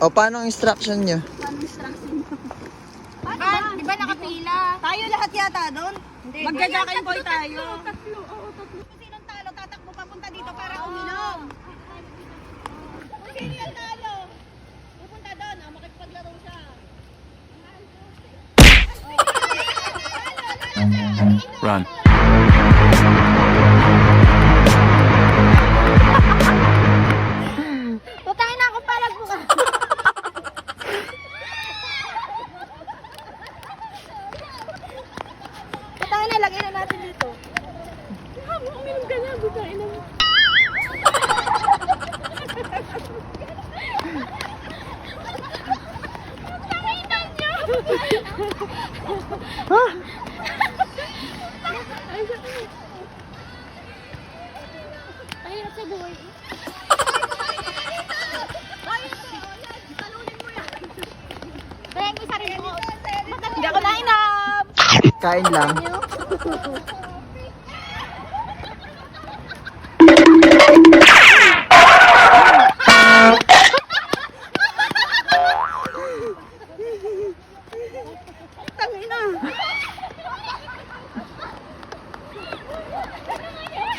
O, paano ang instruction nyo? Paano instruction mo? Paano Ba, di ba nakapila? Tayo lahat yata doon? Hindi. Magja-Jack and Boy tayo. Tatlo, oo, tatlo. Kung sinong talo, tatakbo papunta dito para uminom. Kung sino yung talo, pupunta doon, ah, makipaglaro siya. Run. Ay, sa buhay. Kaya yung sarili mo. Hindi ako nainom. Kain lang.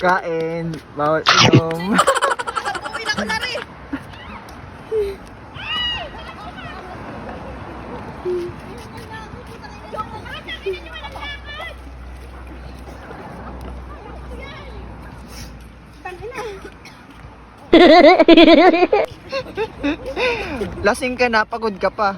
Kain. Bawal inom. Lasing ka na, pagod ka pa.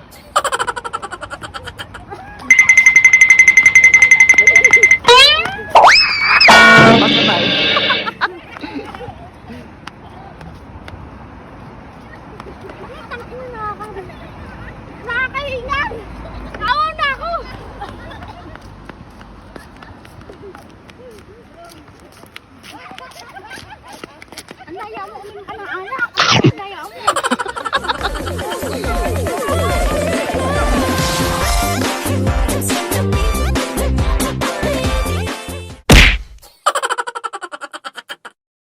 哎呀妈呀